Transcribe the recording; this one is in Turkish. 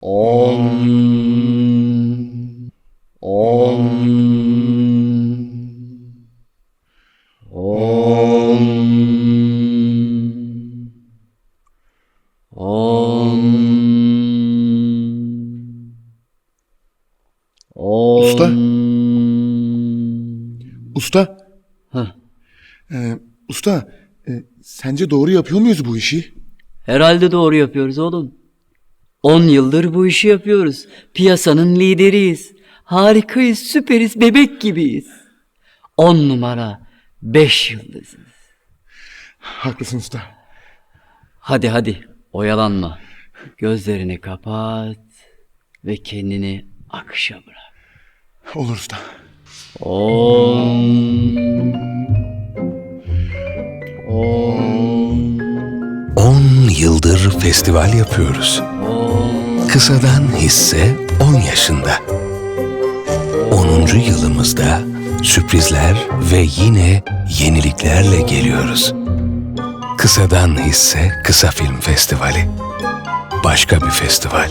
Om. Om. Om. Om. Om. Usta. Usta. Heh. Ee, usta, e, sence doğru yapıyor muyuz bu işi? Herhalde doğru yapıyoruz oğlum. 10 yıldır bu işi yapıyoruz. Piyasanın lideriyiz. Harikayız, süperiz, bebek gibiyiz. 10 numara, 5 yıldızız. Haklısın usta. Hadi hadi, oyalanma. Gözlerini kapat ve kendini akışa bırak. Olur usta. Om. Om. 10 yıldır festival yapıyoruz. Om. Kısadan hisse 10 yaşında. 10. yılımızda sürprizler ve yine yeniliklerle geliyoruz. Kısadan hisse Kısa Film Festivali. Başka bir festival.